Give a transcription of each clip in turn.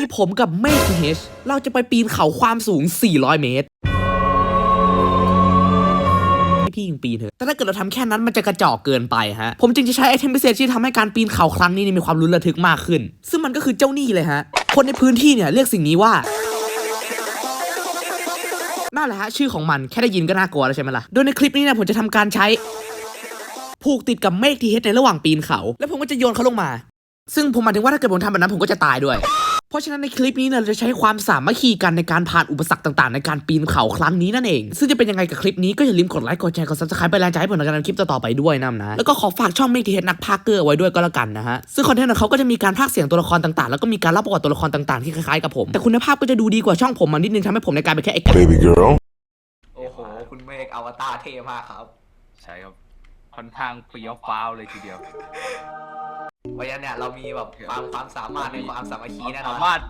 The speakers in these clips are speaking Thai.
นี้ผมกับเมฆเฮชเราจะไปปีนเขาความสูง 400 เมตรให้พี่ยิงปีนเถอะแต่ถ้าเกิดเราทำแค่นั้นมันจะกระจอกเกินไปฮะ ผมจึงจะใช้ไอเทมพิเศษที่ทำให้การปีนเขาครั้งนี้มีความรุนระทึกมากขึ้น ซึ่งมันก็คือเจ้านี่เลยฮะ คนในพื้นที่เนี่ยเรียกสิ่งนี้ว่านั่นแหละฮะชื่อของมันแค่ได้ยินก็น่ากลัวแล้วใช่ไหมล่ะ โดยในคลิปนี้นี่ยผมจะทำการใช้ ผูกติดกับเมฆที่เฮดในระหว่างปีนเขา แล้วผมก็จะโยนเขาลงมา ซึ่งผมหมายถึงว่าถ้าเกิดผมทำแบบนั้นผมก็จะตายด้วย เพราะฉะนั้นในคลิปนี้เนี่ยเราจะใช้ความสามัคคีกันในการผ่านอุปสรรคต่างๆ ในการปีนเขาครั้งนี้นั่นเอง ซึ่งจะเป็นยังไงกับคลิปนี้ก็อย่าลืมกดไลค์กดแชร์กด subscribe ไปแรงใจให้ผมในการทำคลิปต่อๆไปด้วยนะนะ แล้วก็ขอฝากช่องเมกทีเฮดนักพากย์เกอร์เอาไว้ด้วยก็แล้วกันนะฮะ ซึ่งคอนเทนต์ของเขาก็จะมีการพากย์เสียงตัวละครต่างๆ แล้วก็มีการเล่าประวัติตัวละครต่างๆ ที่คล้ายๆกับผม แต่คุณภาพก็จะดูดีกว่าช่องผมมานิดนึงทำให้ผมในการเป็นแค่เอก baby girl. โอ้โห คุณเมฆอวตารเท่มากครับ ใช่ครับค่อนข้างเปรี้ยวฟ้าวเลยทีเดียวเพ ราะฉะนั้นเนี่ยเรามีแบบความความสามารถในความสามัคคีแน่นอสานมารถ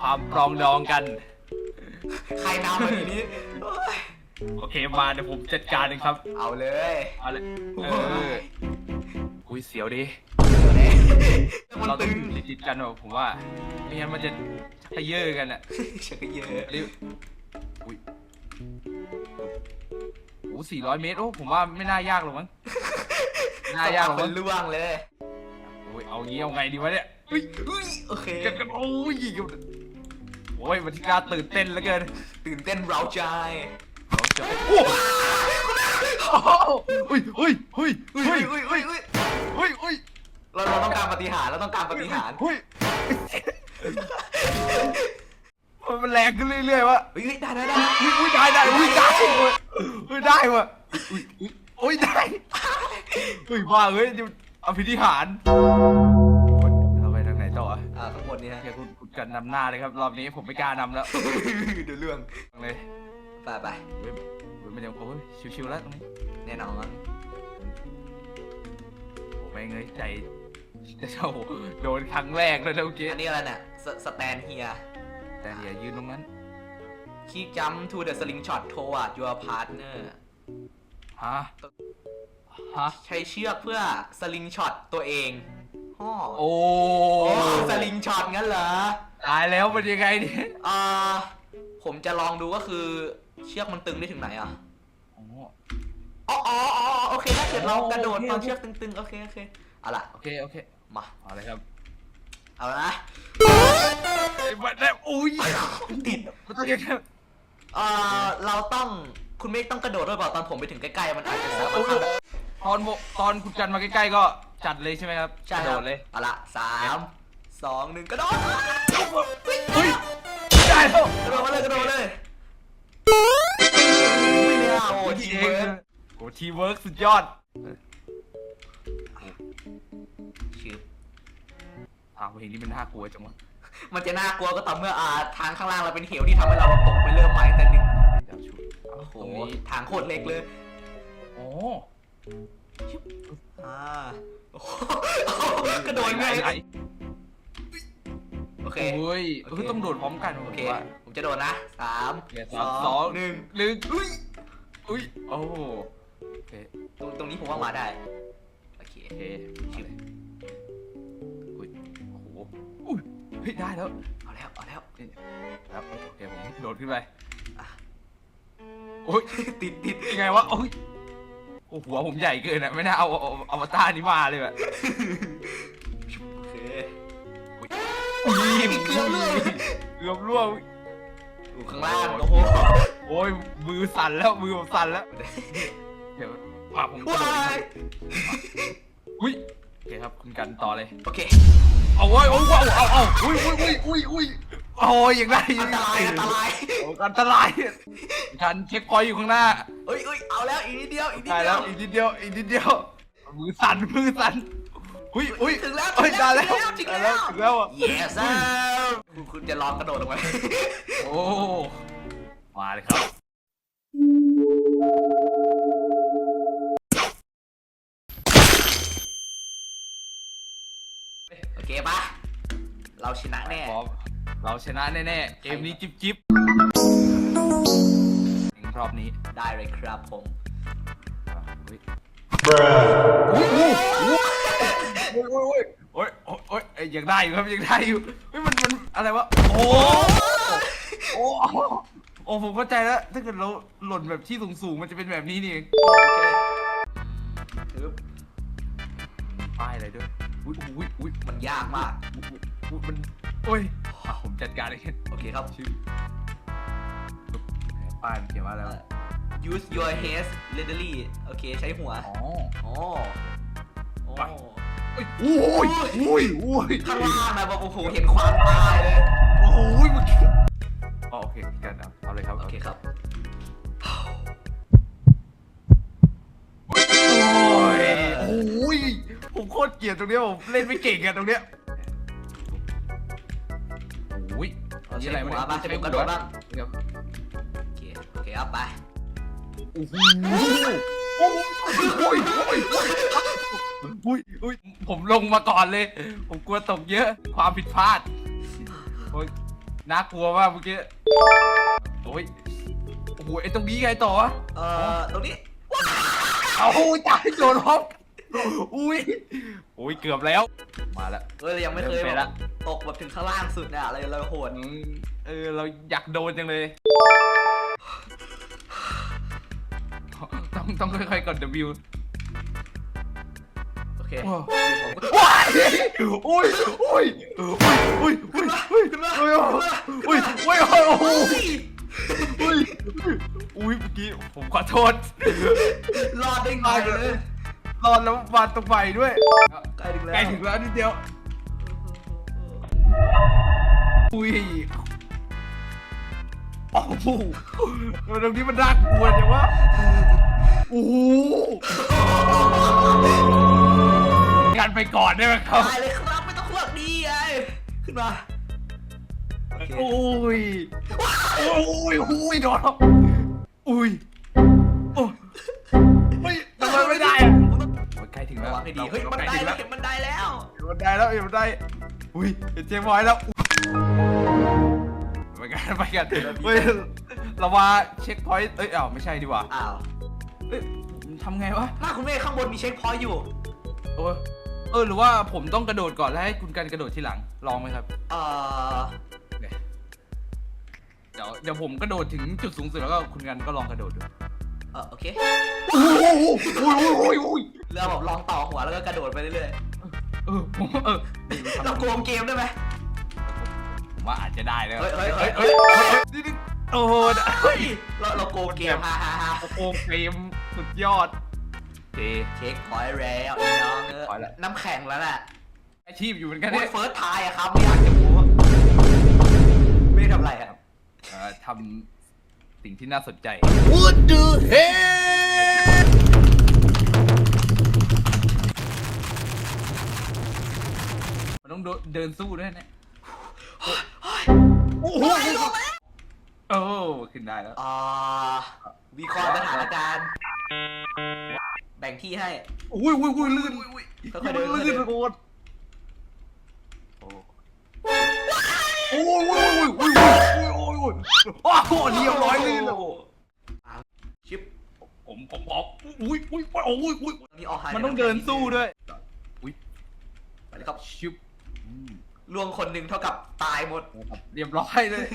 ความปรองดองกัน ใครนำมาทีนี้โอ้ยโอเคมาเดี๋ยวผมจัดการเองครับเอาเลยเอาเลยเอออุ้ยเสียวดิมันเราต้อตึงงอยู่ติดๆกันว่ะผมว่าไม่งั้นมันจะชักเยอะกันอะชักเยอะรีบอุ้ยโอ้สี่ร้อยเมตรโอ้ผมว่าไม่น่ายากหรอกมั้งไม่น่ายากหรอกเป็มั้นงล่วงเลยโอ้ย เอางี้เอาไงดีวะเนี่ยอุ้ยอุ้ยโอเคกันกันโอ้ยโอ้ยมันกล้าตื่นเต้นเหลือเกินตื่นเต้นเร้าใจโอ้อุ้ยอุ้ยอุ้ยอุ้ยอุ้ยอุ้ยอุ้ยอุ้ยอุ้ยอุ้ยเราเราต้องการปฏิหารย์เราต้องการปฏิหารย์อุ้ยมันแรงขึ้นเรื่อยๆวะอุ้ยอุ้ยได้ได้ได้อุ้ยอุ้ยได้ได้อุ้ยได้เว้ยอุ้ยได้วะอุ้ยอุ้ยอุ้ยได้อุ้ยว่าเฮ้ยเอาพิธีหารเราไปทางไหนต่ออะอ่าทั้งหมดนี้ฮะแค่คุณคุณกันนำหน้าเลยครับ รอบนี้ผมไม่กล้านำแล้ว เดี๋ยวเรื่องเลยไปไปเว้ยเว้ยมันยังโอ้ยชิวๆแล้วตรงนี้แน่นอนโอ้แม่งเลยใจจะเจ้าโดนครั้งแรกเลยนะเมื่อกี้อันนี้อะไรเนี่ยสแตนเฮียแต่อย่ายืนตรงนั้น Keep jump to the slingshot toward your partner ฮะ ฮะ ใช้เชือกเพื่อสลิงช็อตตัวเองฮ่อโอ้โอ้สลิงช็อตงั้นเหรอตายแล้วเป็นยังไงเนี่ยอ่าผมจะลองดูก็คือเชือกมันตึงได้ถึงไหนอะ โอ้ อ๋ออ๋ออ๋อโอเคถ้าเกิดเราโอ้กระโดดโอเคตอนเชือกตึงๆ โอเค โอเค เอาล่ะ โอเค โอเค มา เอาเลยครับเอาละนะไอ้บัดเนี่ยอุ้ยติดมันต้องยังไงเอ่อ เราต้อง คุณเมฆต้องกระโดดด้วยเปล่าตอนผมไปถึงใกล้ๆ มันอาจจะสามารถทำได้ ตอนโมตอนคุณจันมาใกล้ๆก็จัดเลยใช่ไหมครับใช่กระคโดรับดเลยเอาละสามสองหนึ่งกระโดดเฮ้ยได้แล้วกระโดดมาเลยกระโดดมาเลยไม่ได้อะโอ้ทีมเวิร์กโอ้ทีมเวิร์กสุดยอดชื่อทางเพลงนี้มันน่ากลัวจังวะมันจะน่ากลัวก็ต่อเมื่ออ่าทางข้างล่างเราเป็นเหวที่ทำให้เราตกไปเริ่มใหม่แต่หนึ่งเดี๋ยวชุดเอาโอ้โหตรงนี้ทางโคตรเล็กเลย โอ้ อ่าโอ้โหกระโดดไงไหนโอเค โอ้ยโอเอเคอต้องโดดพร้อมกันโอโอเค เคว่าผมจะโดดนะสามโอเคสสามสอองงหนึ่งหนึ่งอุ้ยอุ้ยโอ้โอเคตรงตรงนี้ผมว่ามาได้ โอเคโอเคชิวอุ้ยโอ้โหอุ้ยเฮ้ยได้แล้วเอาแล้ว เอาแล้ว ครับโอเคผมโดดขึ้นไป อะ โอ้ยติดติดยังไงวะโอ้ยโอ้หัวผมใหญ่เกินอะไม่น่าเอาเอาเอาอวตารนี้มาเลยแบบโอเคอุ้ยเกือบเลยเกือบร่วงอยู่ข้างล่างโอ้โหโอ้ยมือสั่นแล้วมือผมสั่นแล้ว เดี๋ยวพาผมกระว้าโดดอีกยอุ้ยโอเคครับคุณกันต่อเลย โอเค เอาเว้ยโอ้ยเอาเอาเอาอุ้ยอุ้ยอุ้ยอุ้ยอุ้ย โอ้ยอย่างไรอันตรายอันตรายโอ้อันตรายกันเช็คพอยต์อยู่ข้างหน้าเอ้ยเอ้ยเอาแล้วอีกนิดเดียวอีกนิดได้เดีแล้ยววอีกนิดเดียวอีกนิดเดียวมือสั่นมือสั่นอุ้ยอุ้ยถึงแล้วเอ้ยถึงได้แล้แล้ววถึงได้แล้วแล้วถึงแล้วอะ yes sir คุณคุณจะลองกระโดดลงไหมโอ้มาเลยครับโอเคปะเราชนะแน่พร้อม เราชนะแน่ๆ เกมนี้จิ๊บจิ๊บรอบนี้ได้เลยครับผมโอ๊ยอุ๊ยอุ๊ยโอ้ยโอ้ยโอ้ยโอ้ยโอ้ยยังได้อยู่ครับยังได้อยู่เฮ้ยมันมันอะไรวะ โอ้โอ้โอ้ผมเข้าใจแล้ว ถ้าเกิดเราหล่นแบบที่สูงๆ มันจะเป็นแบบนี้นี่เองโอเคทึบป้ายอะไรด้วย อุ้ยอุ้ยอุ้ยมันยากมากมัน โอ้ยอะผมจัดการเองโอเคครับ ชื่อป้ายมันเขียนว่าอะไรวะ use your head readily โอเค ใช้หัวอ๋อ อ๋อโอ้ไป โอ้ยโอ้ยโอ้ยโอ้ยข้างล่างนะบอกโอ้โหเห็นความตายเลย โอ้ยเมื่อกี้อ๋อโอเคกันเอาเอาเลยครับโอเคครับ โอ้ยโอ้ยผมโคตรเกลียดตรงเนี้ยผมเล่นไม่เก่งอะตรงเนี้ย ยเอาใช้หัวบ้างใช้หัวกระโดดบ้างครับโอเคโอเคครับไปโอ้โหโอ้ยโอ้ยโอ้ยโอ้ยโอ้ยผมลงมาก่อนเลย ผมกลัวตกเยอะความผิดพลาดโอ้ยน่ากลัวมากเมื่อกี้โอ้ยโอ้โหไอ้ตรงนี้ไงต่อวะเอ่อตรงนี้เอาตายโดนล้อมอุ้ยอุ้ยเกือบแล้ว มาแล้วเอ้ยเรายังไม่เคยเริ่มไปแบละ บตกแบบถึงข้างล่างสุดน่ะอะไรเราโหดอืมเออเราอยากโดนจังเลย ต้องต้องค่อยๆกด W โอเคโอ้ผมก็ว้ายอุ้ยอุ้ยอุ้ยอุ้ยอุ้ยขึ้นมาอุ้ยขึ้นมาอุ้ยอุ้ยอุ้ยโอ้โหเฮ้ยอุ้ย อุ้ยเมื่อกี้ผมขอโทษรอดได้ไงเลย รอดแล้วมาตรงไปด้วยใกล้ถึงแล้วใกล้ถึงแล้วนิดเดียวอุ้ยโอ้โหตรงนี้มันน่ากลัวจังวะโอ้โหกันไปก่อนได้ไหมครับตายเลยครับไม่ต้องขวักดีไงขึ้นมาโอเคโอ้ยโอ้ยโอ้ยโดนแล้วอุ้ย ถึงระแล้ววังให้ดีเฮ้ยมันใกล้ได้ถึงแล้แล้ววเห็นมันได้แล้วเห็นมันได้แล้วเห็นมันได้อุ้ยเห็นเจมส์บอยแล้วไปกันไปกันเฮ้ยเรามาเช็คพอยต์เอ้ยอ้าวไม่ใช่ดีกว่าอ้าวเอ้ยทำไงวะหน้าคุณเมฆข้างบนมีเช็คพอยต์อยู่โอ้ยเออหรือว่าผมต้องกระโดดก่อนแล้วให้คุณกันกระโดดทีหลังลองไหมครับเอ่อเดี๋ยวเดี๋ยวผมกระโดดถึงจุดสูงสุดแล้วก็คุณกันก็ลองกระโดดดูเออโอเคโอ้โหโอ้ยโอ้ยโอ้ยโอ้ย เราแบบลองต่อหัวแล้วก็กระโดดไปเรื่อยเออผมเออๆเราโกงเกมได้ไหม ผมว่าอาจจะได้แล้วเฮ้ยเฮ้ย เฮ้ยเฮ้ยเฮ้ยนี่นี่โอ้โหเฮ้ยเราเราโกงเกมฮ่าฮ่าฮ่าโอ้โหเฟรมสุดยอดเจ เช็คพอยต์แล้วไอ้น้องเออพอยต์แล้ว น้ำแข็งแล้วน่ะอาชีพอยู่เหมือนกันโอ้เนี่ยยเฟิร์สทายอะครับไม่อยากจะรู้ไม่ได้ทำอะไรอะเอ่อทำสิ่งที่น่าสนใจ What the hell ต้องเดินสู้ด้วยเนี่ยโอ้โหโอ้ขึ้นได้แล้ว อ่าวิเคราะห์สถานการณ์แบ่งที่ให้อุ้ยอุ้ยอุ้ยลื่นค่อยๆเดินค่อยๆเดิลื่นนโคตรโอ้โอ้ยโอ้ยโอ้ยโอ้ยโอ้ยโอ้ยโอ้ยโอ้โหเรียบร้อยลื่นแล้วชิปผมผมบอกอุ้ยอุ้ยโอ้ยโอ้ยโอ้ยตอนนี้ออกหายมันต้องเดินสู้ด้วยอุ้ยไปเลยครับชิบอืม ล่วงคนหนึ่งเท่ากับตายหมด เรียบร้อยเลย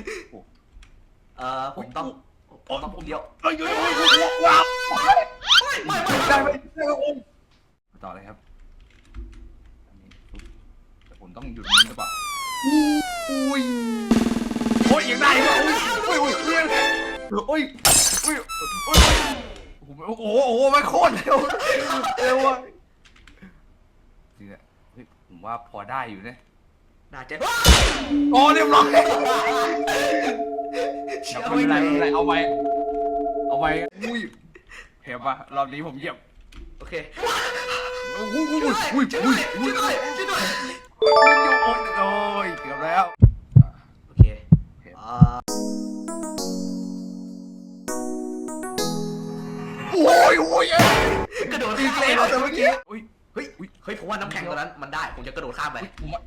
เอ่อผมต้องผมต้องผมเดียวเอ้ยเอ้ยเอ้ยเอ้ยว้าวไม่ไม่ไม่ได้ไหมได้ไหมองต่อเลยครับอันนี้ปุ๊บแต่ผมต้องหยุดนี้หรือเปล่าอุ้ยโอ้ยยังได้เหรออุ้ยอุ้ยอุ้ยอุ้ยอุ้ยอุ้ยโอ้โหโอ้โหมันโคตรเร็วเร็วอะจริงอะเฮ้ย ผมว่าพอได้อยู่เนี่ยน่าจะโอ้เรียบร้อยเชื่อไม่ไม่เป็นไรได้ไม่เป็นไรเอาไว้ เอาไว้อุ้ยเห็นปะรอบนี้ผมเหยียบโอเคอุ้ยอุ้ยช่วยอุ้ด้วยยช่วยอุ้ยด้วยอุ้ยช่วยด้วยช่วยด้วยโอ้ยเกือบแล้วโอเคอ่าโอ้ยโอ้ยกระโดดตีข้ามเกไปลแต่เมื่อกี้อุ้ยเฮ้ยเฮ้ยผมว่าน้ำแข็งตัวนั้นมันได้ผมจะกระโดดข้ามไปผมว่า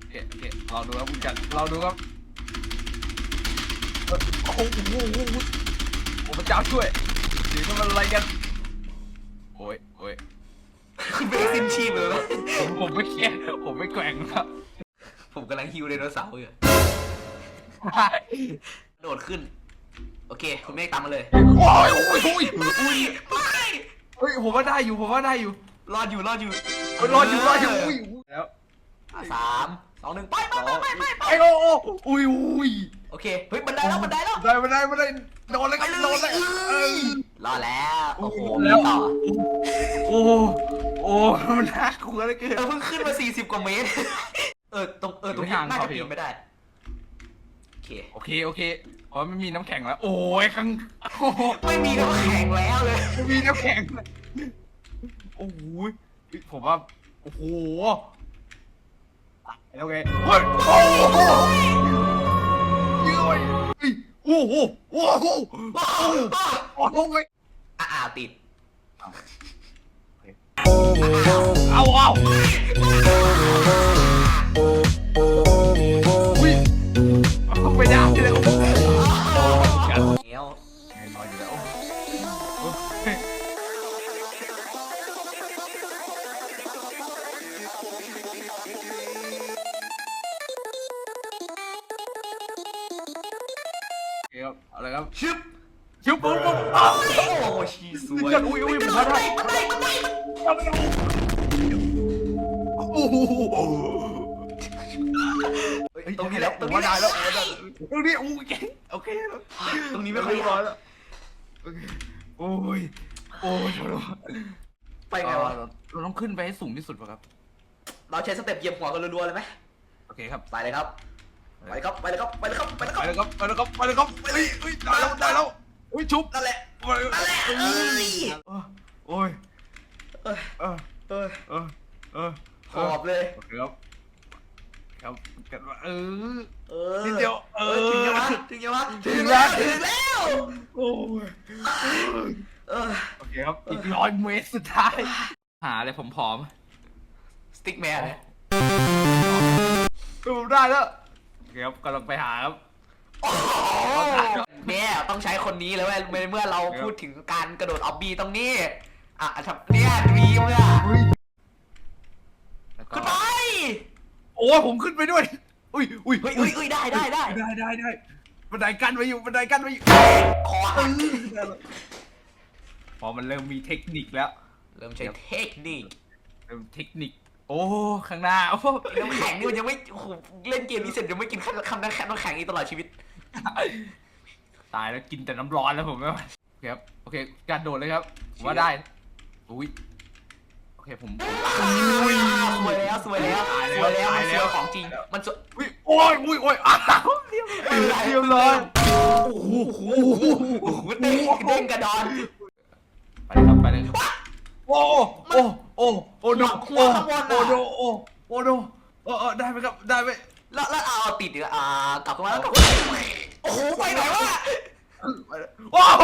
โอเคโอเคเราดูครับคุณกันเราดูครับโอ้โหโอ้โหโอ้โหโอ้พระเจ้าช่วยนี่มันอะไรกันโอ้ยโอ้ยคุณเมฆสิ้นชีพเลยไหมผมผมไม่แค่ผมไม่แกว่งครับ ผมกำลังฮิวไดโนเสาร์อยู่โดดขึ้น โอเค คุณเมฆตามมาเลย โอ้ยโอ้ยโอ้ยไม่เฮ้ยผมว่าได้อยู่ผมว่าได้อยู่ รอดอยู่รอดอยู่เฮ้ยรอดอยู่รอดอยู่อุ้ยแล้วสามสองหนึ่งไปไปไปไปไปไปไอ้โอ้โอ้อุ้ยอุ้ยโอเคเฮ้ยบันไดแล้วบันไดแล้วได้ไม่ได้ไม่ได้โดนเลยคไปรับเลโดนยเลยเออรอดแล้วโอ้โหแล้มีวต่อโอ้โอ้มันน่ากลัวเหลือเกิน เออเพิ่งขึ้นมา40กว่าเมตร เออตรงเออตรงนี้อยู่ห่างน่าพอจะดีปีนไม่ได้โอเคโอเค โอเคอ๋อไม่มีน้ำแข็งแล้ว โอ้ยข้างโอ้โหไม่มีน้ำแข็งแล้วเลย ไม่มีน้ำแข็งเลย โอ้โหผมว่า โอ้โหแล้วไงเฮ้ยโอ้โหเยอะไปเฮ้ยโอ้โหโอ้โหโอ้โหโอ้โหเว้ยอ่าอ่าติด เอาเอา ครับอะไรครับชึบชุบปุ๊บปุ๊บอ้าวโอ้ชีสวยอุ้ยอุ้ยผมว่าได้โอ้โหเฮ้ยเฮ้ยตรงนี้แล้แล้ววผตรงมนี้ว่าได้แล้แล้ววตรงนี้โอ้ยโอเคแล้วตรงนี้ไม่ค่อยร้อยแล้วโอ้ยโอ้ยไปไงวะเราต้องขึ้นไปให้สูงที่สุดป่ะครับ เราใช้สเต็ปเหยียบหัวกันรัวๆเลยไหมโอเคครับไปเลยครับ ไปเลยครับไปเลยครับไปเลยครับไปเลยครับไปแล้วครับไปแล้วครับไปแล้วครับเฮ้ยเฮ้ยได้แล้วได้แล้วเฮ้ยชุบนั่นแหละไปนั่นแหละเอ้ยโอ้ยเออเออเออเออเออขอบเลยโอเคครับครับกันว่าเออ เออนิดเดียวเออถึงยังวะถึงยังวะถึงแล้ว ถึงแล้วโอ้ยเออโอเคครับอีกร้อยเมตรสุดท้ายหาอะไรผมผอมสติ๊กแมนเลยๆผมได้แล้วโอเคครับกำลังไปหาครับโอ้โหเนี่ยต้องใช้คนนี้แล้วเว้ยในเมื่อเราพูดถึงการกระโดดออบบี้ตรงนี้ อะทำเนี่ยดรีมเนี่ยแล้วก็ขึ้นไปโอ้ยผมขึ้นไปด้วย อุ้ยอุ้ยเฮ้ยเฮ้ยเฮ้ยได้ได้ได้ได้ได้ได้บันไดกั้นไว้อยู่บันไดกั้นไว้อยู่ขอหักพอมันเริ่มมีเทคนิคแล้ว เริ่มใช้เทคนิคเริ่มเทคนิค โอ้ข้างหน้าโอ้น้ำแข็งนี่มันยังไม่โอ้โหเล่นเกมนี้เสร็จยังไม่กินคำน้ำแข็งน้ำแข็งอีกตลอดชีวิต ตายแล้วกินแต่น้ำร้อนแล้วผมไม่ไหวโอเคครับโอเค การโดดเลยครับผมว่าได้อุ้ยโอเคผมสวยแล้วสวยแล้วตายสแล้ววยแล้วมันตายสแล้ววยของจริง มันสวยอุ้ยโอ้ยอุ้ยโอ้ยอ้าวเรียบร้อยเรียบร้อยโอ้โหโอ้โหโอ้โหเด้งเด้งกระดอนไปเลยครับไปเลยครับโอ้โอ้ โอ้โอ้โนหัวโอ้ข้างบนโอ้น่ะโนโอ้โอ้โนเออเออได้ไหมครับได้ไหมแล้วแล้วเอาติดอีกแล้วอ่ากลับมาแล้วกลับมาโอ้โหไปไหนวะโอ้โห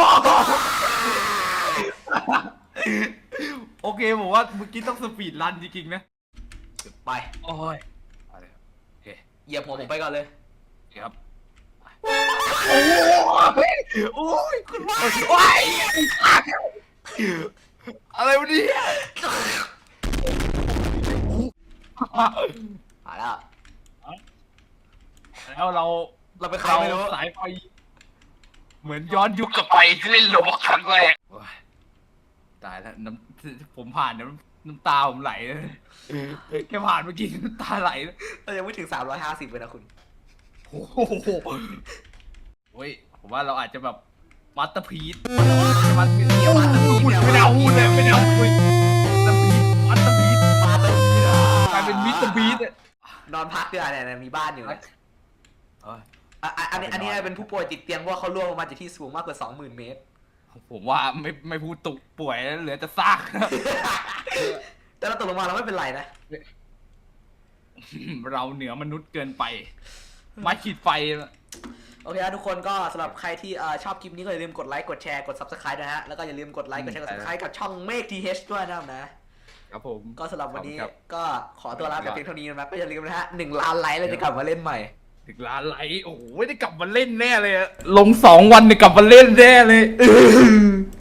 โอเคผมว่าเมื่อกี้ต้องสปีดรันจริงๆนะไปโอ้ยไปเลยครับโอเคเหยียบหัวผมไปก่อนเลยโอเคครับโอ้ยโอ้ยคุณว่าโอ้ย อะไรวะเนี่ยมาแล้วแล้วเราเราไปใครเราไม่รู้สายไฟเหมือนย้อนยุคกลับไปที่เล่นโลบอกครั้งแรกโอ้ยตายแล้วน้ำผมผ่านน้ำน้ำตาผมไหลเลยแค่ผ่านเมื่อกี้น้ำตาไหลเลยเรายังไม่ถึง 350เลยนะคุณ โอ้โหโอ้ยผมว่าเราอาจจะแบบ มัตเตอร์พีซมัตเตอร์พีซเดี๋ยมัตเตอร์พีซเนี่ยไม่ได้เอาพูดเลยไม่ได้เอาพูดมัตเตอร์พีซมัตเตอร์พีซมาตรงนี้กลายเป็นมิสเตอร์พีซนอนพักด้วยเนี่ยเนี่ยมีบ้านอยู่เนี่ยอะอะอันนี้อันนี้เป็นผู้ป่วยติดเตียงเพราะว่าเขาล่วงลงมาจากที่สูงมากกว่า20,000เมตร ผมว่าไม่ไม่พูดตุกป่วยแล้วเหลือแต่ซากแต่เราตกลงมาเราไม่เป็นไรนะ เราเหนือมนุษย์เกินไปไม้ขีดไฟ โอเคครับทุกคนก็สำหรับใครที่เอ่อชอบคลิปนี้ก็อย่าลืมกดไลค์กดแชร์กด subscribe นะฮะแล้วก็อย่าลืมกดไลค์กดแชร์กด subscribe กับช่องเมฆทีเฮด้วยนะครับนะ ครับผม ก็สำหรับวันนี้ขอบคุณครับก็ขอตัวลาไปเพียงเท่านี้นะครับก็อย่าลืมนะฮะหนึ่งล้านไลค์เราจะกลับมาเล่นใหม่ ถึงล้านไลค์โอ้โหได้กลับมาเล่นแน่เลยอะลงสองวันเนี่ยกลับมาเล่นแน่เลย